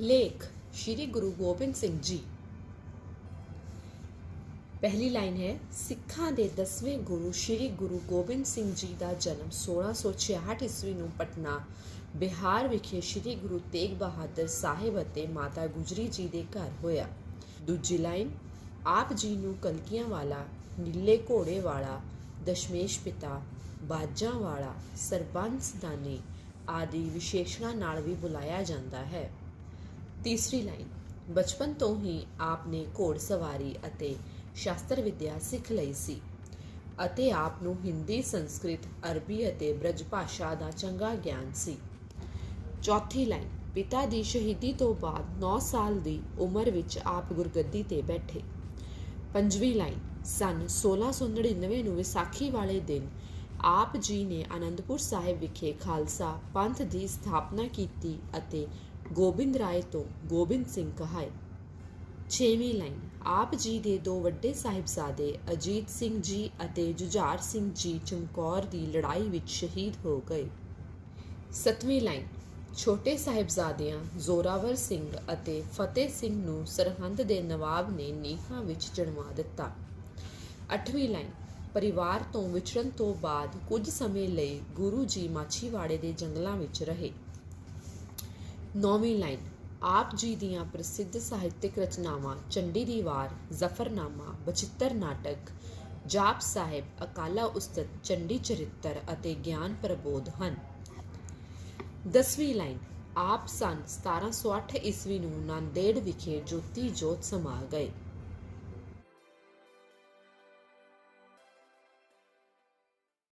ਲੇਖ ਸ਼੍ਰੀ ਗੁਰੂ ਗੋਬਿੰਦ ਸਿੰਘ ਜੀ ਪਹਿਲੀ ਲਾਈਨ ਹੈ ਸਿੱਖਾਂ ਦੇ 10ਵੇਂ ਗੁਰੂ ਸ਼੍ਰੀ ਗੁਰੂ ਗੋਬਿੰਦ ਸਿੰਘ ਜੀ ਦਾ ਜਨਮ 1666 ਈਸਵੀ ਨੂੰ ਪਟਨਾ ਬਿਹਾਰ ਵਿਖੇ ਸ਼੍ਰੀ ਗੁਰੂ ਤੇਗ ਬਹਾਦਰ ਸਾਹਿਬ ਅਤੇ ਮਾਤਾ ਗੁਜਰੀ ਜੀ ਦੇ ਘਰ ਹੋਇਆ ਦੂਜੀ ਲਾਈਨ ਆਪ ਜੀ ਨੂੰ ਕਲਕੀਆਂ ਵਾਲਾ ਨੀਲੇ ਘੋੜੇ ਵਾਲਾ ਦਸ਼ਮੇਸ਼ ਪਿਤਾ, ਬਾਜਾਂ ਵਾਲਾ ਸਰਬੰਸ ਦਾਨੀ ਆਦਿ ਵਿਸ਼ੇਸ਼ਣਾਂ ਨਾਲ ਵੀ ਬੁਲਾਇਆ ਜਾਂਦਾ ਹੈ। ਤੀਸਰੀ ਲਾਈਨ। ਬਚਪਨ ਤੋਂ ਹੀ ਆਪ ਨੇ ਘੋੜ ਸਵਾਰੀ ਅਤੇ ਸ਼ਾਸਤਰ ਵਿਦਿਆ ਸਿੱਖ ਲਈ ਸੀ ਅਤੇ ਆਪ ਨੂੰ ਹਿੰਦੀ, ਸੰਸਕ੍ਰਿਤ, ਅਰਬੀ ਅਤੇ ਬ੍ਰਜ ਭਾਸ਼ਾ ਦਾ ਚੰਗਾ ਗਿਆਨ ਸੀ। ਚੌਥੀ ਲਾਈਨ। ਪਿਤਾ ਦੀ ਸ਼ਹੀਦੀ ਤੋਂ ਬਾਅਦ 9 ਸਾਲ ਦੀ ਉਮਰ ਵਿੱਚ ਆਪ ਗੁਰਗੱਦੀ ਤੇ ਬੈਠੇ। ਪੰਜਵੀਂ ਲਾਈਨ। ਸਨ 1699 ਨੂੰ ਵਿਸਾਖੀ ਵਾਲੇ ਦਿਨ ਆਪ ਜੀ ਨੇ ਆਨੰਦਪੁਰ ਸਾਹਿਬ ਵਿਖੇ ਖਾਲਸਾ ਪੰਥ ਦੀ ਸਥਾਪਨਾ ਕੀਤੀ ਅਤੇ ਗੋਬਿੰਦ ਰਾਏ ਤੋਂ ਗੋਬਿੰਦ ਸਿੰਘ ਕਹਾਏ। ਛੇਵੀਂ ਲਾਈਨ, ਆਪ ਜੀ ਦੇ ਦੋ ਵੱਡੇ ਸਾਹਿਬਜ਼ਾਦੇ ਅਜੀਤ ਸਿੰਘ ਜੀ ਅਤੇ ਜੁਝਾਰ ਸਿੰਘ ਜੀ ਚਮਕੌਰ ਦੀ ਲੜਾਈ ਵਿੱਚ ਸ਼ਹੀਦ ਹੋ ਗਏ। ਸਤਵੀਂ ਲਾਈਨ, ਛੋਟੇ ਸਾਹਿਬਜ਼ਾਦਿਆਂ ਜ਼ੋਰਾਵਰ ਸਿੰਘ ਅਤੇ ਫਤਿਹ ਸਿੰਘ ਨੂੰ ਸਰਹੰਦ ਦੇ ਨਵਾਬ ਨੇ ਨੀਹਾਂ ਵਿੱਚ ਚੜਵਾ ਦਿੱਤਾ। ਅੱਠਵੀਂ ਲਾਈਨ। ਪਰਿਵਾਰ ਤੋਂ ਵਿਛੜਨ ਤੋਂ ਬਾਅਦ ਕੁਝ ਸਮੇਂ ਲਈ ਗੁਰੂ ਜੀ ਮਾਛੀਵਾੜੇ ਦੇ ਜੰਗਲਾਂ ਵਿੱਚ ਰਹੇ। ਨੌਵੀਂ ਲਾਈਨ। ਆਪ ਜੀ ਦੀਆਂ ਪ੍ਰਸਿੱਧ ਸਾਹਿਤਿਕ ਰਚਨਾਵਾਂ ਚੰਡੀ ਦੀ ਵਾਰ, ਜ਼ਫਰਨਾਮਾ, ਬਚਿੱਤਰ ਨਾਟਕ, ਜਾਪ ਸਾਹਿਬ, ਅਕਾਲਾ ਉਸਤਤ, ਚੰਡੀ ਚਰਿੱਤਰ ਅਤੇ ਗਿਆਨ ਪ੍ਰਬੋਧ ਹਨ। ਦਸਵੀਂ ਲਾਈਨ। ਆਪ ਸਨ 1708 ਈਸਵੀ ਨੂੰ ਨਾਂਦੇੜ ਵਿਖੇ ਜੋਤੀ ਜੋਤ ਸਮਾ ਗਏ।